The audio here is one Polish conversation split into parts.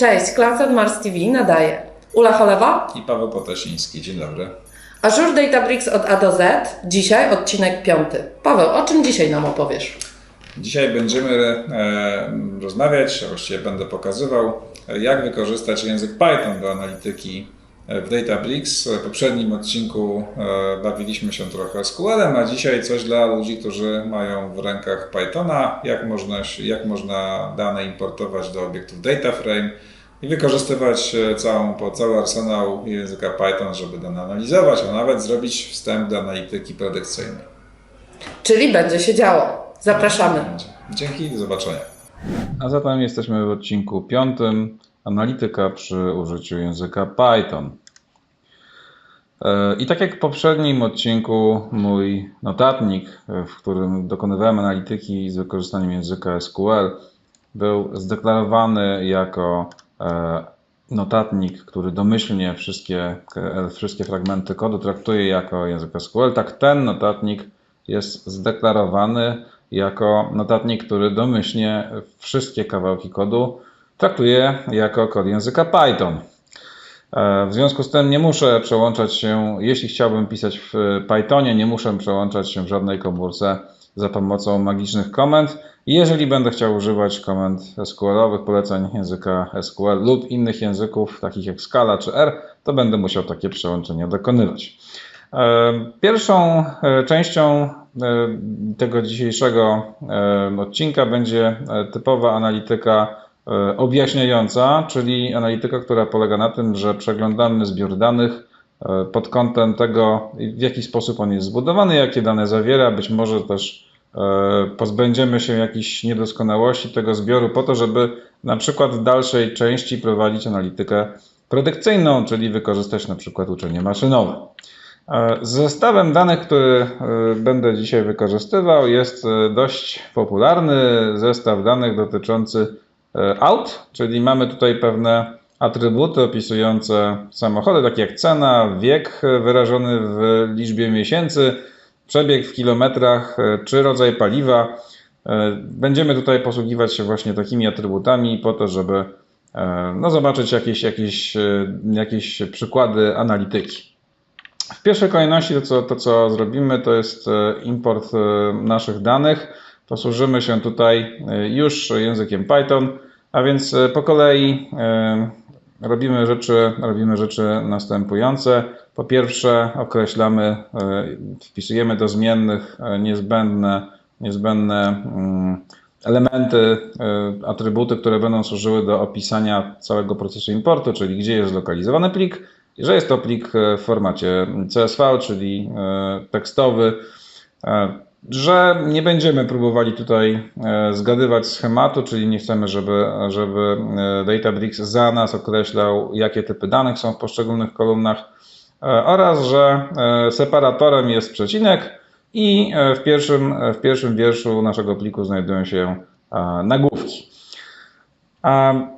Cześć, Cloud Mars TV nadaje. Ula Cholewa, I Paweł Potasiński. Dzień dobry. Azure Databricks od A do Z. Dzisiaj odcinek piąty. Paweł, o czym dzisiaj nam opowiesz? Dzisiaj będziemy e, rozmawiać, a właściwie będę pokazywał, jak wykorzystać język Python do analityki e, w Databricks. W poprzednim odcinku e, bawiliśmy się trochę SQL-em, a dzisiaj coś dla ludzi, którzy mają w rękach Pythona, jak można, jak można dane importować do obiektów DataFrame i wykorzystywać e, całą, po cały arsenał języka Python, żeby dane analizować, a nawet zrobić wstęp do analityki predykcyjnej. Czyli będzie się działo. Zapraszamy. Dzięki, do zobaczenia. A zatem jesteśmy w odcinku piątym. Analityka przy użyciu języka Python. E, I tak jak w poprzednim odcinku, mój notatnik, e, w którym dokonywałem analityki z wykorzystaniem języka SQL, był zdeklarowany jako notatnik, który domyślnie wszystkie, e, wszystkie fragmenty kodu traktuje jako język SQL. Tak ten notatnik jest zdeklarowany jako notatnik, który domyślnie wszystkie kawałki kodu traktuje jako kod języka Python. E, W związku z tym nie muszę przełączać się, jeśli chciałbym pisać w Pythonie, nie muszę przełączać się w żadnej komórce za pomocą magicznych komend. Jeżeli będę chciał używać komend SQL-owych, poleceń języka SQL lub innych języków, takich jak Scala czy R, to będę musiał takie przełączenia dokonywać. E, Pierwszą e, częścią e, tego dzisiejszego odcinka będzie typowa analityka objaśniająca, czyli analityka, która polega na tym, że przeglądamy zbiór danych pod kątem tego, w jaki sposób on jest zbudowany, jakie dane zawiera, być może też pozbędziemy się jakichś niedoskonałości tego zbioru po to, żeby na przykład w dalszej części prowadzić analitykę predykcyjną, czyli wykorzystać na przykład uczenie maszynowe. E, zestawem danych, który e, będę dzisiaj wykorzystywał, jest e, dość popularny zestaw danych dotyczący e, aut, czyli mamy tutaj pewne atrybuty opisujące samochody, takie jak cena, wiek e, wyrażony w liczbie miesięcy, przebieg w kilometrach e, czy rodzaj paliwa. E, Będziemy tutaj posługiwać się właśnie takimi atrybutami po to, żeby e, no, zobaczyć jakieś, jakieś, jakieś przykłady analityki. W pierwszej kolejności to co, to, co zrobimy, to jest import naszych danych. Posłużymy się tutaj już językiem Python, a więc po kolei robimy rzeczy, robimy rzeczy następujące. Po pierwsze określamy, e, wpisujemy do zmiennych e, niezbędne, niezbędne mm, elementy, e, atrybuty, które będą służyły do opisania całego procesu importu, czyli gdzie jest zlokalizowany plik, że jest to plik w formacie CSV, czyli tekstowy, że nie będziemy próbowali tutaj zgadywać schematu, czyli nie chcemy, żeby, żeby Databricks za nas określał, jakie typy danych są w poszczególnych kolumnach oraz, że e, separatorem jest przecinek i e, w pierwszym, w pierwszym wierszu naszego pliku znajdują się e, nagłówki.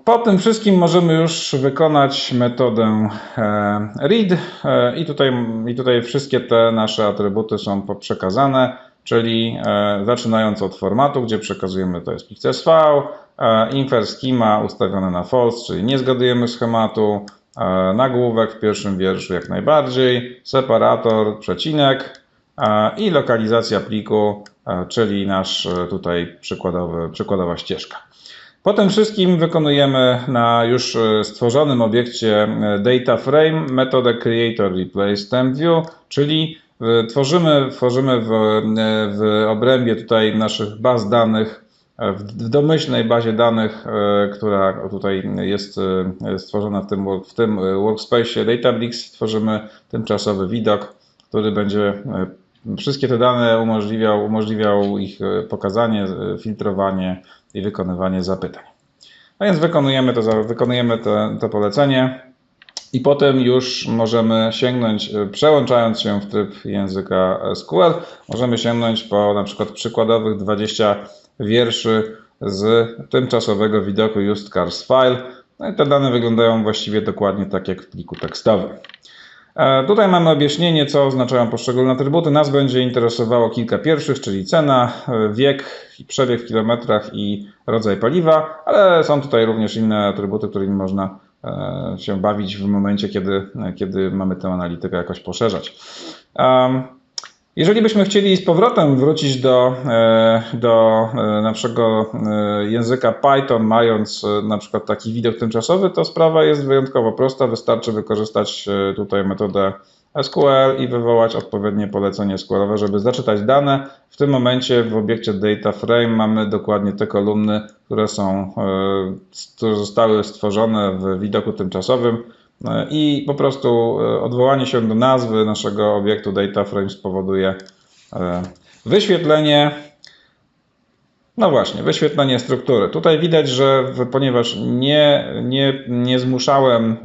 Po tym wszystkim możemy już wykonać metodę e, read e, i tutaj, i tutaj wszystkie te nasze atrybuty są przekazane, czyli e, zaczynając od formatu, gdzie przekazujemy to jest plik CSV, e, infer schema ustawione na false, czyli nie zgadujemy schematu, e, nagłówek w pierwszym wierszu jak najbardziej, separator, przecinek e, i lokalizacja pliku, e, czyli nasz e, tutaj przykładowy, przykładowa ścieżka. Po tym wszystkim wykonujemy na już e, stworzonym obiekcie e, data frame metodę creator replace temp view, czyli e, tworzymy, tworzymy w, e, w obrębie tutaj naszych baz danych, e, w domyślnej bazie danych, e, która tutaj jest e, stworzona w tym, w tym e, workspace Databricks, tworzymy tymczasowy widok, który będzie wszystkie te dane umożliwiał, umożliwiał ich pokazanie, filtrowanie i wykonywanie zapytań. A więc wykonujemy to, wykonujemy te, to polecenie i potem już możemy sięgnąć, przełączając się w tryb języka SQL, możemy sięgnąć po na przykład przykładowych 20 wierszy z tymczasowego widoku used cars file. No i te dane wyglądają właściwie dokładnie tak jak w pliku tekstowym. E, Tutaj mamy objaśnienie, co oznaczają poszczególne atrybuty. Nas będzie interesowało kilka pierwszych, czyli cena, e, wiek przebieg w kilometrach i rodzaj paliwa, ale są tutaj również inne atrybuty, którymi można e, się bawić w momencie, kiedy, kiedy mamy tę analitykę jakoś poszerzać. Jeżeli byśmy chcieli z powrotem wrócić do, e, do e, naszego e, języka Python, mając na przykład taki widok tymczasowy, to sprawa jest wyjątkowo prosta. Wystarczy wykorzystać tutaj metodę SQL i wywołać odpowiednie polecenie SQL-owe, żeby zaczytać dane. W tym momencie w obiekcie data frame mamy dokładnie te kolumny, które są, które zostały stworzone w widoku tymczasowym i po prostu odwołanie się do nazwy naszego obiektu DataFrame spowoduje wyświetlenie. No właśnie, wyświetlenie struktury. Tutaj widać, że ponieważ nie, nie, nie zmuszałem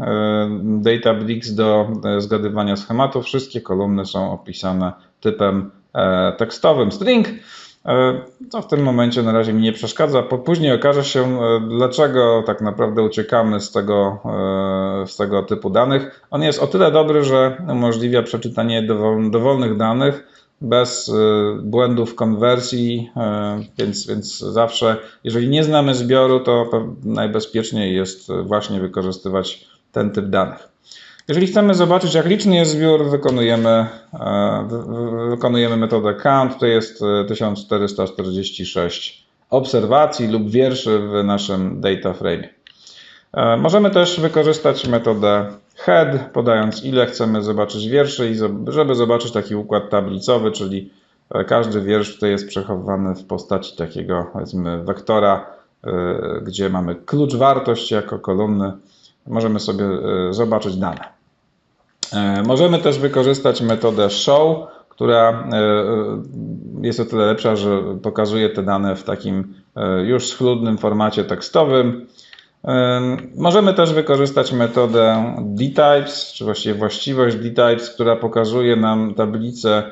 Databricks do zgadywania schematów, wszystkie kolumny są opisane typem tekstowym string. Co w tym momencie na razie mi nie przeszkadza. Później okaże się, dlaczego tak naprawdę uciekamy z tego, z tego typu danych. On jest o tyle dobry, że umożliwia przeczytanie dowolnych danych bez błędów konwersji, więc, więc zawsze, jeżeli nie znamy zbioru, to najbezpieczniej jest właśnie wykorzystywać ten typ danych. Jeżeli chcemy zobaczyć, jak liczny jest zbiór, wykonujemy, wykonujemy metodę count. To jest 1446 obserwacji lub wierszy w naszym data frame. Możemy też wykorzystać metodę head, podając ile chcemy zobaczyć wierszy, i żeby zobaczyć taki układ tablicowy, czyli każdy wiersz tutaj jest przechowywany w postaci takiego powiedzmy wektora, gdzie mamy klucz wartość jako kolumny. Możemy sobie zobaczyć dane. Możemy też wykorzystać metodę show, która jest o tyle lepsza, że pokazuje te dane w takim już schludnym formacie tekstowym. Możemy też wykorzystać metodę dtypes, czy właściwie właściwość dtypes, która pokazuje nam tablicę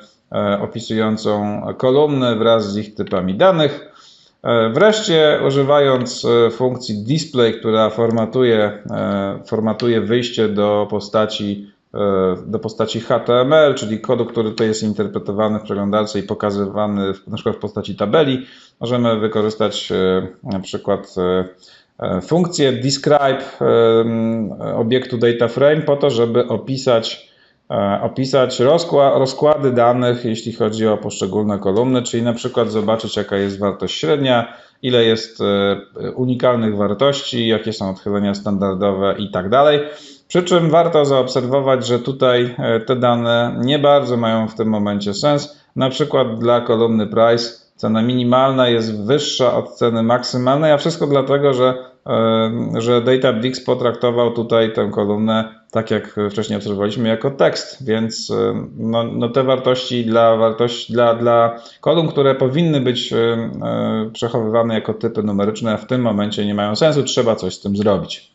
opisującą kolumny wraz z ich typami danych. Wreszcie używając funkcji display, która formatuje, formatuje wyjście do postaci do postaci HTML, czyli kodu, który tutaj jest interpretowany w przeglądarce i pokazywany na przykład w postaci tabeli. Możemy wykorzystać na przykład funkcję describe obiektu DataFrame po to, żeby opisać, opisać rozkłady danych, jeśli chodzi o poszczególne kolumny, czyli na przykład zobaczyć jaka jest wartość średnia, ile jest unikalnych wartości, jakie są odchylenia standardowe i tak dalej. Przy czym warto zaobserwować, że tutaj te dane nie bardzo mają w tym momencie sens. Na przykład dla kolumny price cena minimalna jest wyższa od ceny maksymalnej, a wszystko dlatego, że, że Databricks potraktował tutaj tę kolumnę, tak jak wcześniej obserwowaliśmy, jako tekst, więc no, no te wartości dla, wartości dla, dla kolumn, które powinny być przechowywane jako typy numeryczne, w tym momencie nie mają sensu, trzeba coś z tym zrobić.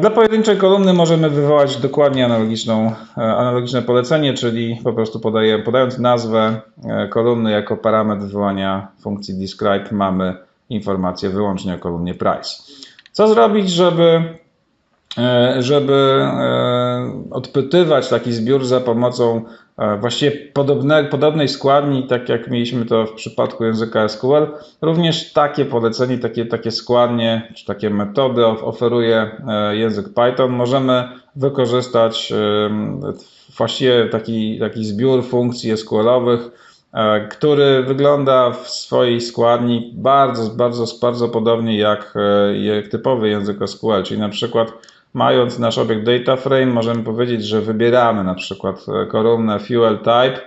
Dla pojedynczej kolumny możemy wywołać dokładnie analogiczną, analogiczne polecenie, czyli po prostu podaję, podając nazwę kolumny jako parametr wywołania funkcji describe mamy informację wyłącznie o kolumnie price. Co zrobić, żeby, żeby odpytywać taki zbiór za pomocą właściwie podobne, podobnej składni, tak jak mieliśmy to w przypadku języka SQL. Również takie polecenie, takie, takie składnie, czy takie metody oferuje język Python. Możemy wykorzystać właściwie taki, taki zbiór funkcji SQL-owych, który wygląda w swojej składni bardzo, bardzo, bardzo podobnie jak, jak typowy język SQL, czyli na przykład Mając nasz obiekt data frame, możemy powiedzieć, że wybieramy na przykład kolumnę fuel type,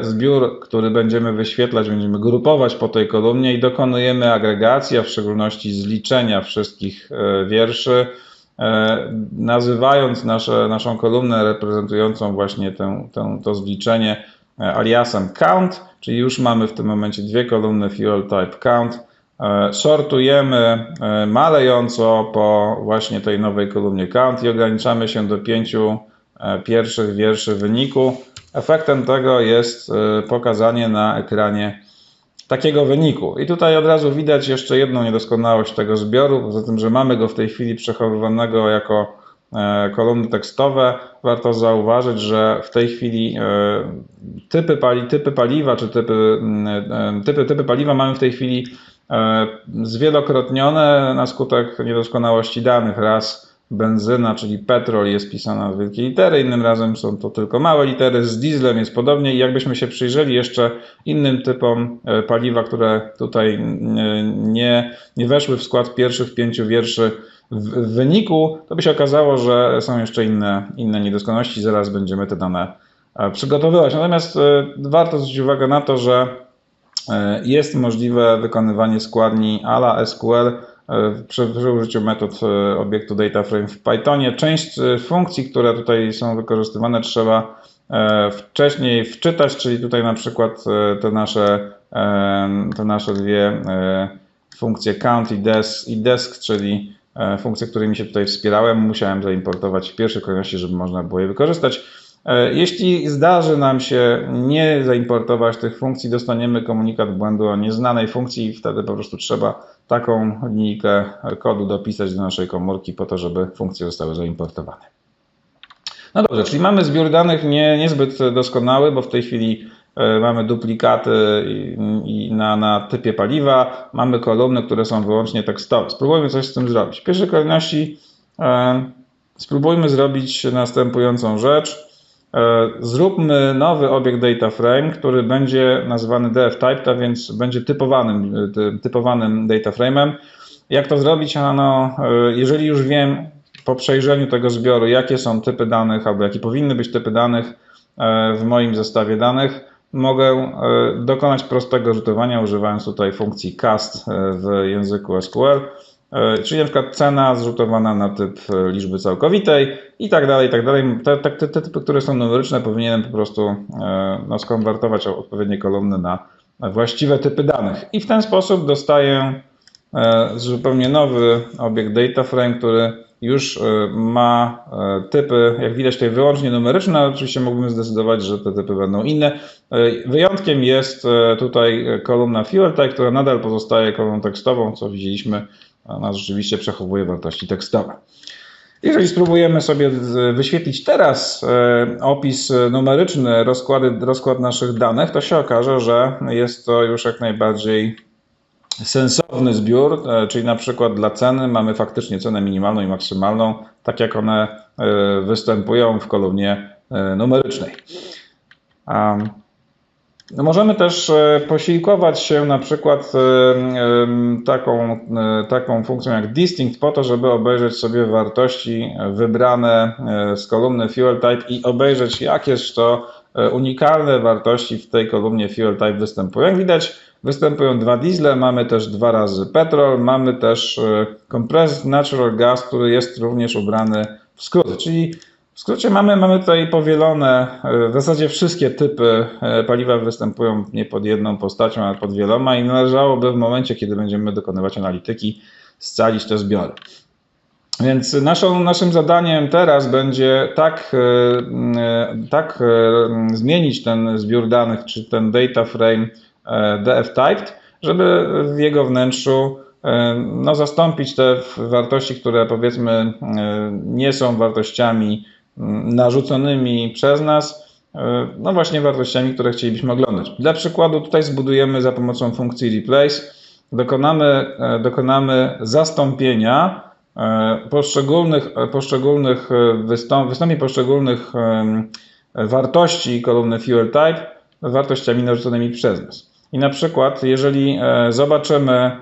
zbiór, który będziemy wyświetlać, będziemy grupować po tej kolumnie i dokonujemy agregacji, a w szczególności zliczenia wszystkich wierszy, nazywając nasze, naszą kolumnę reprezentującą właśnie tę, tę, to zliczenie aliasem count, czyli już mamy w tym momencie dwie kolumny fuel type count, sortujemy malejąco po właśnie tej nowej kolumnie count i ograniczamy się do pięciu pierwszych wierszy wyniku. Efektem tego jest pokazanie na ekranie takiego wyniku. I tutaj od razu widać jeszcze jedną niedoskonałość tego zbioru, poza tym, że mamy go w tej chwili przechowywanego jako e, kolumny tekstowe, warto zauważyć, że w tej chwili e, typy, pali, typy paliwa czy typy, mm, e, typy, typy paliwa mamy w tej chwili e, zwielokrotnione na skutek niedoskonałości danych. Raz benzyna, czyli petrol jest pisana w wielkie litery, innym razem są to tylko małe litery, z dieslem jest podobnie i jakbyśmy się przyjrzeli jeszcze innym typom e, paliwa, które tutaj mm, nie, nie weszły w skład pierwszych pięciu wierszy w wyniku, to by się okazało, że są jeszcze inne, inne niedoskonałości, zaraz będziemy te dane e, przygotowywać. Natomiast e, warto zwrócić uwagę na to, że e, jest możliwe wykonywanie składni ala SQL e, przy przy użyciu metod e, obiektu DataFrame w Pythonie. Część e, funkcji, które tutaj są wykorzystywane, trzeba e, wcześniej wczytać, czyli tutaj na przykład e, te nasze, e, te nasze dwie e, funkcje count i desk, i desk czyli e, funkcje, którymi się tutaj wspierałem, musiałem zaimportować w pierwszej kolejności, żeby można było je wykorzystać. E, Jeśli zdarzy nam się nie zaimportować tych funkcji, dostaniemy komunikat błędu o nieznanej funkcji i wtedy po prostu trzeba taką linijkę kodu dopisać do naszej komórki po to, żeby funkcje zostały zaimportowane. No dobrze, czyli mamy zbiór danych nie, niezbyt doskonały, bo w tej chwili e, mamy duplikaty i, na, na typie paliwa, mamy kolumny, które są wyłącznie tekstowe. Spróbujmy coś z tym zrobić. W pierwszej kolejności e, spróbujmy zrobić następującą rzecz. E, Zróbmy nowy obiekt DataFrame, który będzie nazwany dftyped, a więc będzie typowanym, e, ty- typowanym DataFrame'em. Jak to zrobić? Ano, e, jeżeli już wiem po przejrzeniu tego zbioru, jakie są typy danych, albo jakie powinny być typy danych w moim zestawie danych, mogę dokonać prostego rzutowania używając tutaj funkcji cast w języku SQL, czyli na przykład cena zrzutowana na typ e, liczby całkowitej i tak dalej, i tak dalej. Te, te, te, typy, które są numeryczne, powinienem po prostu e, no, skonwertować odpowiednie kolumny na właściwe typy danych. I w ten sposób dostaję e, zupełnie nowy obiekt DataFrame, który już e, ma e, typy, jak widać tutaj wyłącznie numeryczne, oczywiście mógłbym zdecydować, że te typy będą inne. E, Wyjątkiem jest e, tutaj kolumna fuel type, która nadal pozostaje kolumną tekstową, co widzieliśmy, ona rzeczywiście przechowuje wartości tekstowe. Jeżeli spróbujemy sobie wyświetlić teraz e, opis numeryczny, rozkłady, rozkład naszych danych, to się okaże, że jest to już jak najbardziej sensowny zbiór, e, czyli na przykład dla ceny mamy faktycznie cenę minimalną i maksymalną, tak jak one e, występują w kolumnie e, numerycznej. Możemy też e, posiłkować się na przykład e, taką, e, taką funkcją jak distinct po to, żeby obejrzeć sobie wartości wybrane z kolumny fuel type i obejrzeć jakież to unikalne wartości w tej kolumnie fuel type występują. Jak widać występują dwa diesle, mamy też dwa razy petrol, mamy też compressed natural gas, który jest również ubrany w skrót, czyli w skrócie mamy, mamy tutaj powielone, e, w zasadzie wszystkie typy e, paliwa występują nie pod jedną postacią, ale pod wieloma i należałoby w momencie, kiedy będziemy dokonywać analityki, scalić te zbiory. Więc naszą, naszym zadaniem teraz będzie tak, e, tak zmienić ten zbiór danych, czy ten data frame df-typed, żeby w jego wnętrzu no, zastąpić te wartości, które powiedzmy nie są wartościami narzuconymi przez nas, e, no właśnie wartościami, które chcielibyśmy oglądać. Dla przykładu tutaj zbudujemy za pomocą funkcji replace, dokonamy, e, dokonamy zastąpienia e, poszczególnych, poszczególnych wystąp, wystąpień poszczególnych wartości kolumny fuel type wartościami narzuconymi przez nas. I na przykład, jeżeli zobaczymy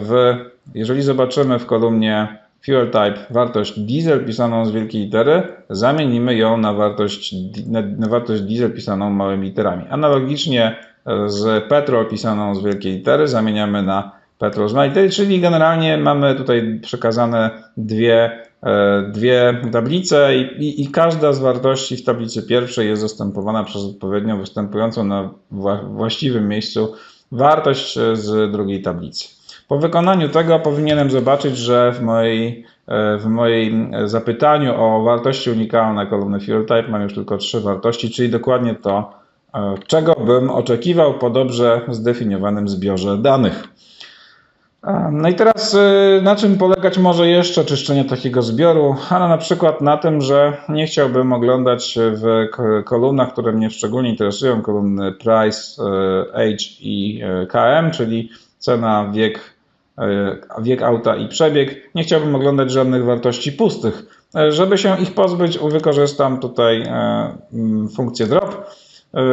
w, jeżeli zobaczymy w kolumnie fuel type wartość diesel pisaną z wielkiej litery, zamienimy ją na wartość, na, wartość diesel pisaną małymi literami. Analogicznie e, z petrol pisaną z wielkiej litery zamieniamy na petrol z małej litery, czyli generalnie mamy tutaj przekazane dwie, e, dwie tablice i, i, i każda z wartości w tablicy pierwszej jest zastępowana przez odpowiednio występującą na wła- właściwym miejscu wartość e, z drugiej tablicy. Po wykonaniu tego powinienem zobaczyć, że w mojej, e, w moim zapytaniu o wartości unikalne kolumny fuel type mam już tylko trzy wartości, czyli dokładnie to, e, czego bym oczekiwał po dobrze zdefiniowanym zbiorze danych. No i teraz na czym polegać może jeszcze czyszczenie takiego zbioru? Ano na przykład na tym, że nie chciałbym oglądać w kolumnach, które mnie szczególnie interesują, kolumny Price, Age i KM, czyli cena, wiek, wiek auta i przebieg. Nie chciałbym oglądać żadnych wartości pustych. Y, Żeby się ich pozbyć, wykorzystam tutaj y, mm, funkcję drop,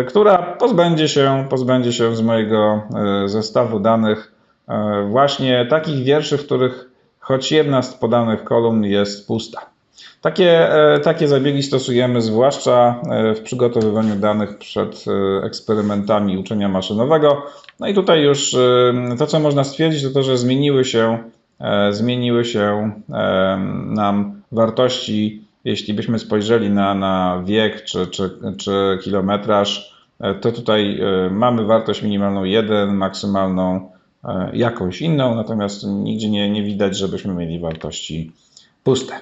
która pozbędzie się, pozbędzie się z mojego zestawu danych e, właśnie takich wierszy, w których choć jedna z podanych kolumn jest pusta. Takie, e, takie zabiegi stosujemy zwłaszcza e, w przygotowywaniu danych przed e, eksperymentami uczenia maszynowego. No i tutaj już to, co można stwierdzić, to to, że zmieniły się, e, zmieniły się nam wartości, jeśli byśmy spojrzeli na, na wiek czy, czy, czy kilometraż, e, to tutaj e, mamy wartość minimalną 1, maksymalną jakąś inną, natomiast nigdzie nie, nie widać, żebyśmy mieli wartości puste.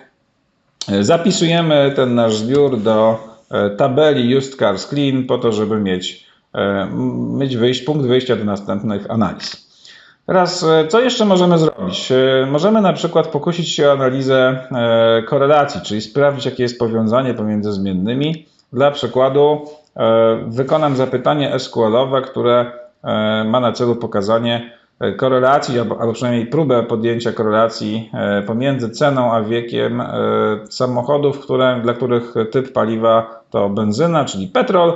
Zapisujemy ten nasz zbiór do tabeli Used Car Screen po to, żeby mieć, mieć wyjść, punkt wyjścia do następnych analiz. Teraz, e, co jeszcze możemy zrobić? E, Możemy na przykład pokusić się o analizę e, korelacji, czyli sprawdzić, jakie jest powiązanie pomiędzy zmiennymi. Dla przykładu, e, wykonam zapytanie SQL-owe, które e, ma na celu pokazanie e, korelacji, albo, przynajmniej próbę podjęcia korelacji e, pomiędzy ceną a wiekiem e, samochodów, które, dla których typ paliwa to benzyna, czyli petrol.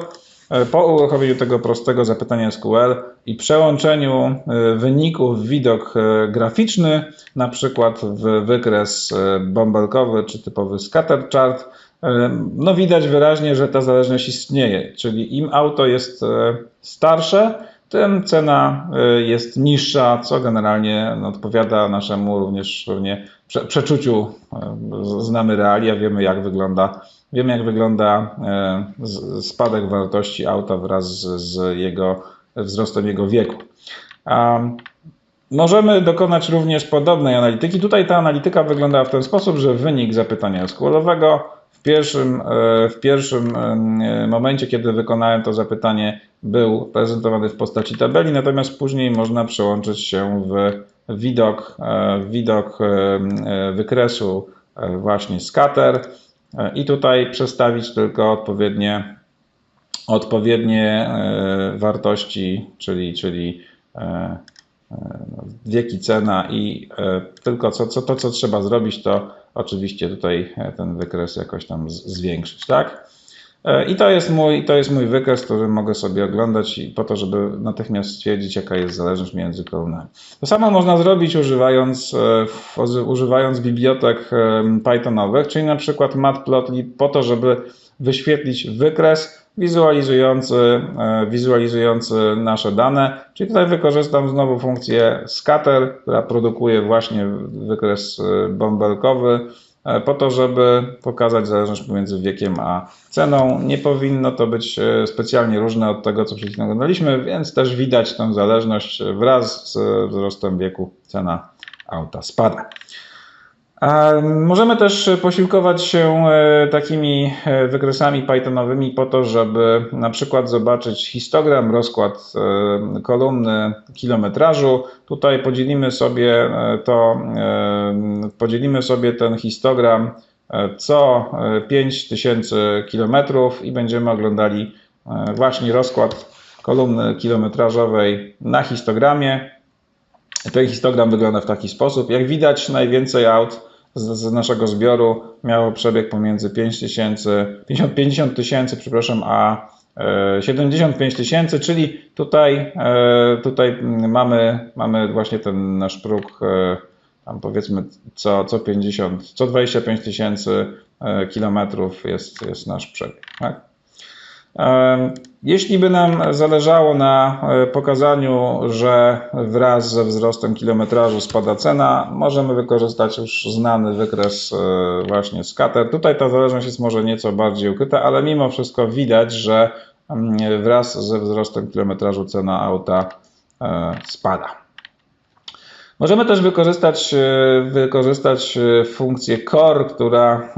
E, Po uruchomieniu tego prostego zapytania SQL i przełączeniu e, wyników w widok e, graficzny, na przykład w wykres bąbelkowy czy typowy scatter chart, no widać wyraźnie, że ta zależność istnieje, czyli im auto jest starsze, tym cena jest niższa, co generalnie no, odpowiada naszemu również pewnie prze, przeczuciu. Znamy realia, wiemy jak wygląda, wiemy jak wygląda e, spadek wartości auta wraz z, jego wzrostem jego wieku. Możemy dokonać również podobnej analityki. Tutaj ta analityka wygląda w ten sposób, że wynik zapytania SQL-owego w pierwszym, e, w pierwszym e, momencie, kiedy wykonałem to zapytanie, był prezentowany w postaci tabeli, natomiast później można przełączyć się w widok, w widok wykresu właśnie scatter i tutaj przestawić tylko odpowiednie, odpowiednie e, wartości, czyli, czyli e, wieki, cena i e, tylko co, co, to, co trzeba zrobić, to oczywiście tutaj e, ten wykres jakoś tam zwiększyć, tak? E, I to jest, mój, to jest mój wykres, który mogę sobie oglądać i po to, żeby natychmiast stwierdzić, jaka jest zależność między kolumnami. To samo można zrobić używając, e, używając bibliotek e, Pythonowych, czyli na przykład Matplotlib po to, żeby wyświetlić wykres wizualizujący, wizualizujący nasze dane. Czyli tutaj wykorzystam znowu funkcję scatter, która produkuje właśnie wykres bąbelkowy po to, żeby pokazać zależność pomiędzy wiekiem a ceną. Nie powinno to być e, specjalnie różne od tego, co przed chwilą oglądaliśmy, więc też widać tę zależność wraz z wzrostem wieku cena auta spada. Możemy też posiłkować się e, takimi e, wykresami Pythonowymi po to, żeby na przykład zobaczyć histogram, rozkład e, kolumny kilometrażu. Tutaj podzielimy sobie to, podzielimy sobie ten histogram co e, 5000 kilometrów i będziemy oglądali właśnie rozkład kolumny kilometrażowej na histogramie. Ten histogram wygląda w taki sposób. Jak widać, najwięcej aut z, z naszego zbioru miało przebieg pomiędzy 5 tysięcy, 50 50 tysięcy, przepraszam, a e, 75 tysięcy, czyli tutaj, e, tutaj mamy, mamy właśnie ten nasz próg, e, tam powiedzmy co, co 50, co 25 tysięcy e, kilometrów jest, jest nasz przebieg. Tak? Jeśli by nam zależało na e, pokazaniu, że wraz ze wzrostem kilometrażu spada cena, możemy wykorzystać już znany wykres e, właśnie scatter. Tutaj ta zależność jest może nieco bardziej ukryta, ale mimo wszystko widać, że mm, wraz ze wzrostem kilometrażu cena auta e, spada. Możemy też wykorzystać, wykorzystać funkcję core, która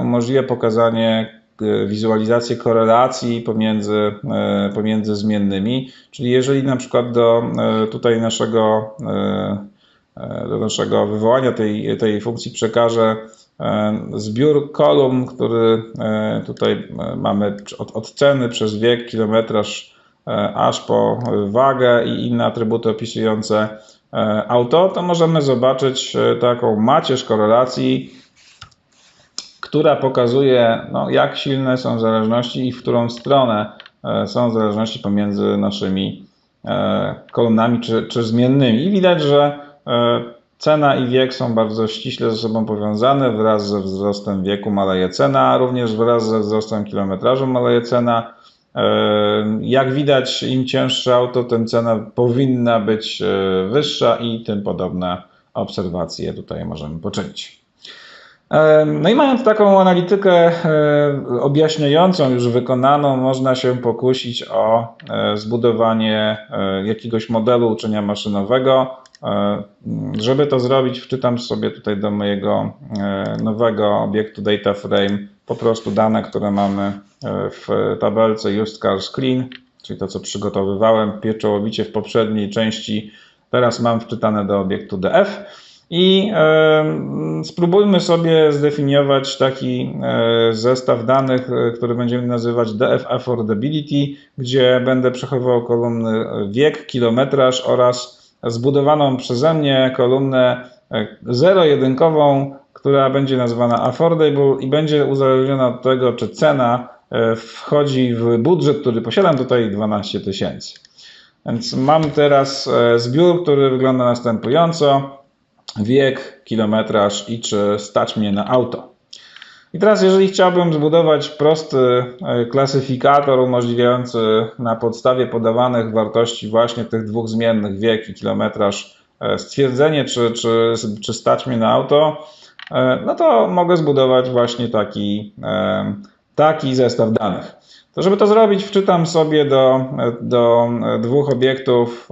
umożliwia pokazanie wizualizację korelacji pomiędzy, e, pomiędzy zmiennymi. Czyli jeżeli na przykład do e, tutaj naszego, e, e, do naszego wywołania tej, tej funkcji przekażę e, zbiór kolumn, który e, tutaj e, mamy od, od ceny przez wiek, kilometraż, e, aż po wagę i inne atrybuty opisujące e, auto, to możemy zobaczyć e, taką macierz korelacji, która pokazuje, no, jak silne są zależności i w którą stronę e, są zależności pomiędzy naszymi e, kolumnami czy, czy zmiennymi. I widać, że e, cena i wiek są bardzo ściśle ze sobą powiązane. Wraz ze wzrostem wieku maleje cena, a również wraz ze wzrostem kilometrażu maleje cena. Jak widać, im cięższe auto, tym cena powinna być wyższa i tym podobne obserwacje tutaj możemy poczynić. No i mając taką analitykę e, objaśniającą, już wykonaną, można się pokusić o e, zbudowanie e, jakiegoś modelu uczenia maszynowego. Żeby to zrobić, wczytam sobie tutaj do mojego nowego obiektu data frame po prostu dane, które mamy w tabelce used car screen, czyli to, co przygotowywałem pieczołowicie w poprzedniej części. Teraz mam wczytane do obiektu df. I e, spróbujmy sobie zdefiniować taki e, zestaw danych, e, który będziemy nazywać DF Affordability, gdzie będę przechowywał kolumny wiek, kilometraż oraz zbudowaną przeze mnie kolumnę e, zero-jedynkową, która będzie nazywana Affordable i będzie uzależniona od tego, czy cena e, wchodzi w budżet, który posiadam, tutaj 12 tysięcy. Więc mam teraz e, zbiór, który wygląda następująco wiek, kilometraż i czy stać mnie na auto. I teraz, jeżeli chciałbym zbudować prosty e, klasyfikator umożliwiający na podstawie podawanych wartości właśnie tych dwóch zmiennych, wiek i kilometraż, e, stwierdzenie, czy, czy, czy stać mnie na auto, e, no to mogę zbudować właśnie taki, taki zestaw danych. To żeby to zrobić, wczytam sobie do, do dwóch obiektów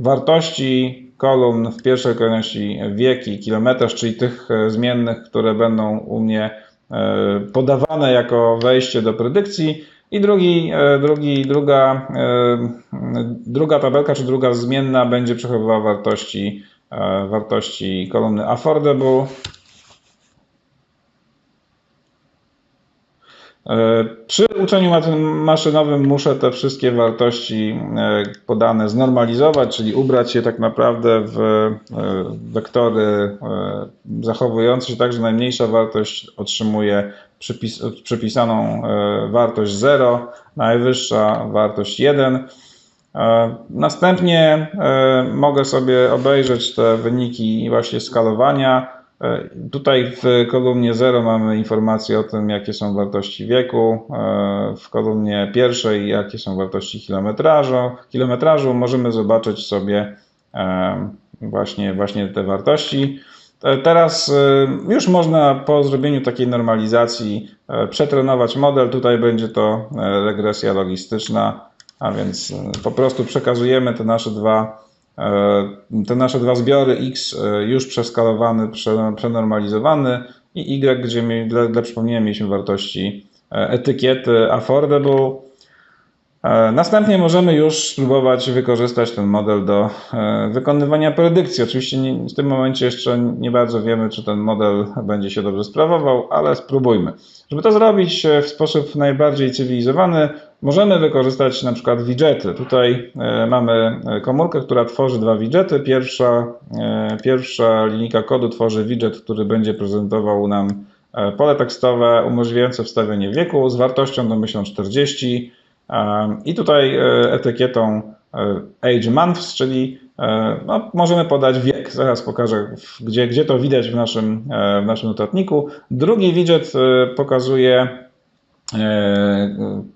wartości kolumn w pierwszej kolejności wiek i kilometraż, czyli tych e, zmiennych, które będą u mnie e, podawane jako wejście do predykcji. I drugi, e, drugi, druga, druga tabelka, czy druga zmienna będzie przechowywała wartości, wartości kolumny affordable. Przy uczeniu ma- maszynowym muszę te wszystkie wartości e, podane znormalizować, czyli ubrać je tak naprawdę w e, wektory e, zachowujące się tak, że najmniejsza wartość otrzymuje przypis, przypisaną e, wartość 0, najwyższa wartość 1. E, Następnie e, mogę sobie obejrzeć te wyniki właśnie skalowania. E, Tutaj w kolumnie 0 mamy informację o tym, jakie są wartości wieku. E, W kolumnie pierwszej, jakie są wartości kilometrażu. kilometrażu. Możemy zobaczyć sobie e, właśnie, właśnie te wartości. Teraz już można po zrobieniu takiej normalizacji przetrenować model. Tutaj będzie to regresja logistyczna, a więc po prostu przekazujemy te nasze dwa te nasze dwa zbiory X e, już przeskalowany, prze- przenormalizowany i Y, gdzie dla, dla przypomnienia mieliśmy wartości e, etykiety affordable. E, Następnie możemy już spróbować wykorzystać ten model do e, wykonywania predykcji. Oczywiście w tym momencie jeszcze nie bardzo wiemy, czy ten model będzie się dobrze sprawował, ale spróbujmy. Żeby to zrobić e, w sposób najbardziej cywilizowany, możemy wykorzystać na przykład widgety. Tutaj e, mamy e, komórkę, która tworzy dwa widgety. Pierwsza, e, pierwsza linijka kodu tworzy widget, który będzie prezentował nam pole tekstowe umożliwiające wstawienie wieku z wartością domyślną 40. E, I tutaj etykietą age months, czyli no, możemy podać wiek. Zaraz pokażę, gdzie, gdzie to widać w naszym, w naszym notatniku. Drugi widget pokazuje,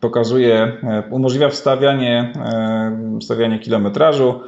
pokazuje, e, umożliwia wstawianie, e, wstawianie kilometrażu,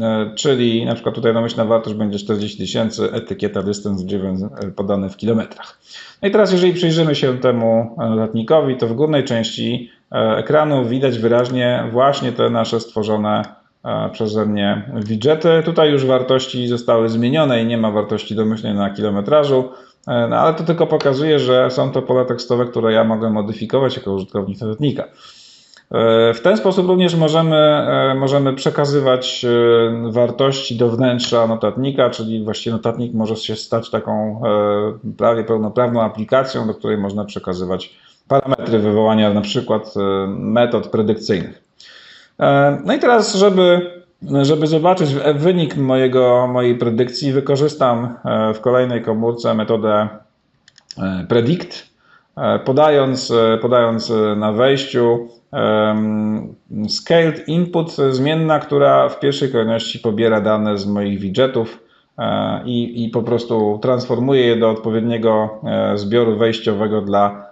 e, czyli na przykład tutaj domyślna wartość będzie 40 tysięcy, etykieta dystans driven e, podany w kilometrach. No i teraz jeżeli przyjrzymy się temu notatnikowi, to w górnej części e, ekranu widać wyraźnie właśnie te nasze stworzone e, przeze mnie widgety. Tutaj już wartości zostały zmienione i nie ma wartości domyślnej na kilometrażu, e, no ale to tylko pokazuje, że są to pola tekstowe, które ja mogę modyfikować jako użytkownik notatnika. E, W ten sposób również możemy, e, możemy przekazywać e, wartości do wnętrza notatnika, czyli właściwie notatnik może się stać taką e, prawie pełnoprawną aplikacją, do której można przekazywać parametry wywołania na przykład e, metod predykcyjnych. E, No i teraz, żeby, żeby zobaczyć wynik mojego, mojej predykcji, wykorzystam e, w kolejnej komórce metodę e, predict, e, podając, podając na wejściu scaled input zmienna, która w pierwszej kolejności pobiera dane z moich widgetów i, i po prostu transformuje je do odpowiedniego zbioru wejściowego dla,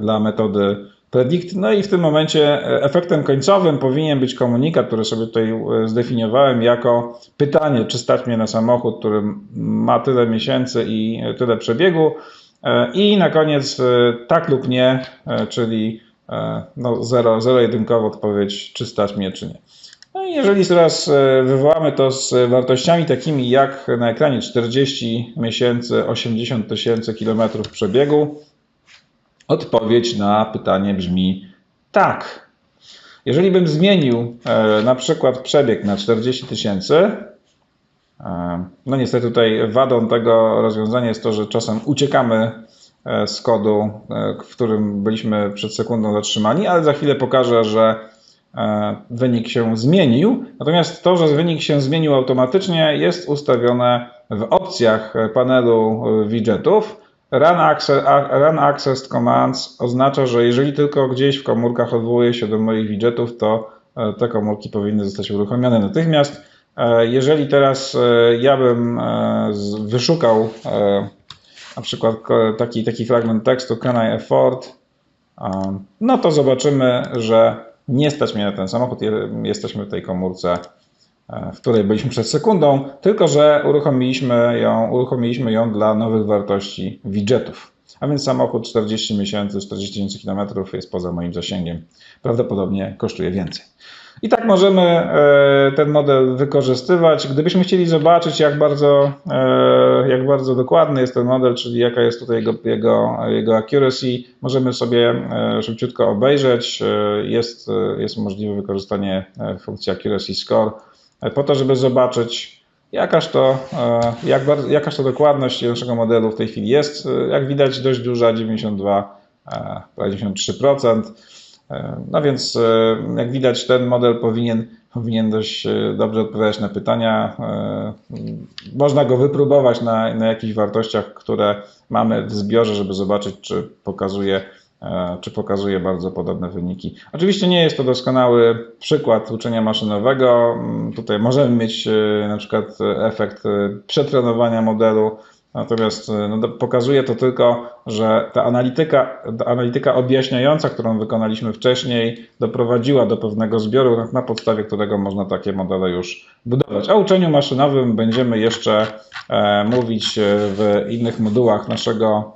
dla metody predict. No i w tym momencie e, efektem końcowym powinien być komunikat, który sobie tutaj e, zdefiniowałem jako pytanie, czy stać mnie na samochód, który ma tyle miesięcy i tyle przebiegu. E, I na koniec tak lub nie, czyli no, zero, zero-jedynkowa odpowiedź, czy stać mnie, czy nie. No i jeżeli teraz wywołamy to z wartościami takimi jak na ekranie 40 miesięcy, 80 tysięcy kilometrów przebiegu, odpowiedź na pytanie brzmi tak. Jeżeli bym zmienił e, na przykład przebieg na 40 tysięcy, e, no niestety tutaj wadą tego rozwiązania jest to, że czasem uciekamy e, z kodu, w którym byliśmy przed sekundą zatrzymani, ale za chwilę pokażę, że wynik się zmienił. Natomiast to, że wynik się zmienił automatycznie jest ustawione w opcjach panelu widgetów. Run, access, run Access Commands oznacza, że jeżeli tylko gdzieś w komórkach odwołuję się do moich widgetów, to e, te komórki powinny zostać uruchomione natychmiast. E, Jeżeli teraz e, ja bym wyszukał na przykład taki, taki fragment tekstu Can I afford? No to zobaczymy, że nie stać mnie na ten samochód. Je- Jesteśmy w tej komórce, w której byliśmy przed sekundą, tylko że uruchomiliśmy ją, uruchomiliśmy ją dla nowych wartości widgetów. A więc samochód 40 miesięcy, 40 tysięcy kilometrów jest poza moim zasięgiem. Prawdopodobnie kosztuje więcej. I tak możemy e, ten model wykorzystywać. Gdybyśmy chcieli zobaczyć, jak bardzo, e, jak bardzo dokładny jest ten model, czyli jaka jest tutaj jego, jego, jego accuracy, możemy sobie e, szybciutko obejrzeć. E, Jest, e, jest możliwe wykorzystanie e, funkcji accuracy score e, po to, żeby zobaczyć, jakaż to, e, jak jakaż to dokładność naszego modelu w tej chwili jest. E, Jak widać, dość duża, 92, e, prawie 93%. E, No więc, e, jak widać, ten model powinien, powinien dość e, dobrze odpowiadać na pytania. E, Można go wypróbować na, na jakichś wartościach, które mamy w zbiorze, żeby zobaczyć, czy pokazuje, e, czy pokazuje bardzo podobne wyniki. Oczywiście nie jest to doskonały przykład uczenia maszynowego. Mm, Tutaj możemy mieć e, na przykład efekt e, przetrenowania modelu, Natomiast e, no, pokazuje to tylko, że ta analityka, ta analityka objaśniająca, którą wykonaliśmy wcześniej, doprowadziła do pewnego zbioru, na, podstawie którego można takie modele już budować. A o uczeniu maszynowym będziemy jeszcze e, mówić e, w innych modułach naszego, e,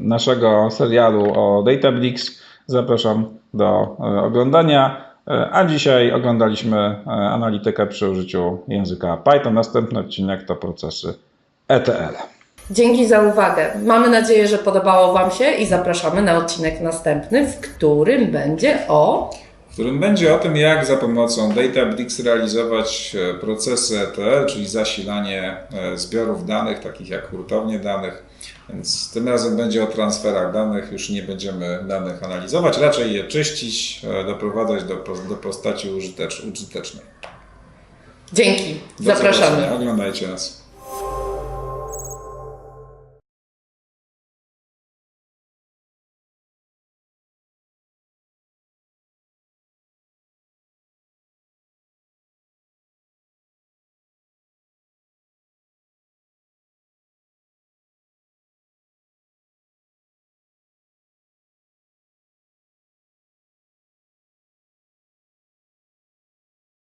naszego serialu o Databricks. Zapraszam do e, oglądania. E, A dzisiaj oglądaliśmy e, analitykę przy użyciu języka Python. Następny odcinek to procesy ETL. Dzięki za uwagę. Mamy nadzieję, że podobało Wam się i zapraszamy na odcinek następny, w którym będzie o. w którym będzie o tym, jak za pomocą Databricks realizować e, procesy ETL, czyli zasilanie e, zbiorów danych, takich jak hurtownie danych. Więc tym razem będzie o transferach danych, już nie będziemy danych analizować, raczej je czyścić, e, doprowadzać do, do postaci użytecz, użytecznej. Dzięki. Do Zapraszamy. Oglądajcie nas.